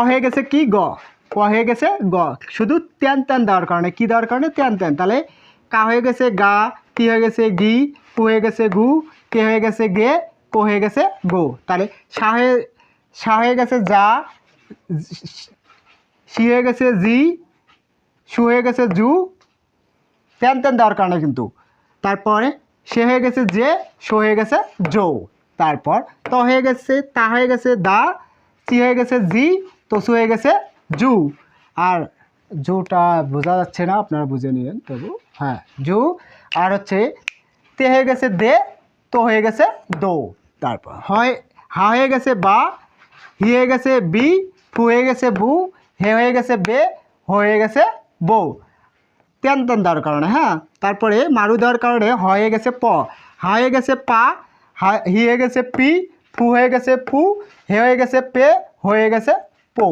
হয়ে গেছে কি গ ক হয়ে গেছে গ শুধু তেন তেন দেওয়ার কারণে কি দেওয়ার কারণে তেন তেন তাহলে কা হয়ে গেছে গা কি হয়ে গেছে গি কু হয়ে গেছে গু কে হয়ে গেছে গে কো হয়ে গেছে গো তাহলে হয়ে সা হয়ে গেছে যা সি হয়ে গেছে জি সু হয়ে গেছে জু তেন তেন দেওয়ার কারণে কিন্তু তারপরে সে হয়ে গেছে যে সো হয়ে গেছে জো তারপর ত হয়ে গেছে তা হয়ে গেছে দা চি হয়ে গেছে জি তসু হয়ে গেছে জু আর জুটা বোঝা যাচ্ছে না আপনারা বুঝে নিলেন তবু হ্যাঁ জু আর হচ্ছে তে হয়ে গেছে দে তো হয়ে গেছে দো তারপর হয় হা হয়ে গেছে বা হি হয়ে গেছে বি ফু হয়ে গেছে বু হে হয়ে গেছে বে হয়ে গেছে বউ তেন তেন দেওয়ার কারণে হ্যাঁ তারপরে মারু দেওয়ার কারণে হয়ে গেছে প হা হয়ে গেছে পা হা হি হয়ে গেছে পি ফু হয়ে গেছে ফু হে হয়ে গেছে পে হয়ে গেছে পো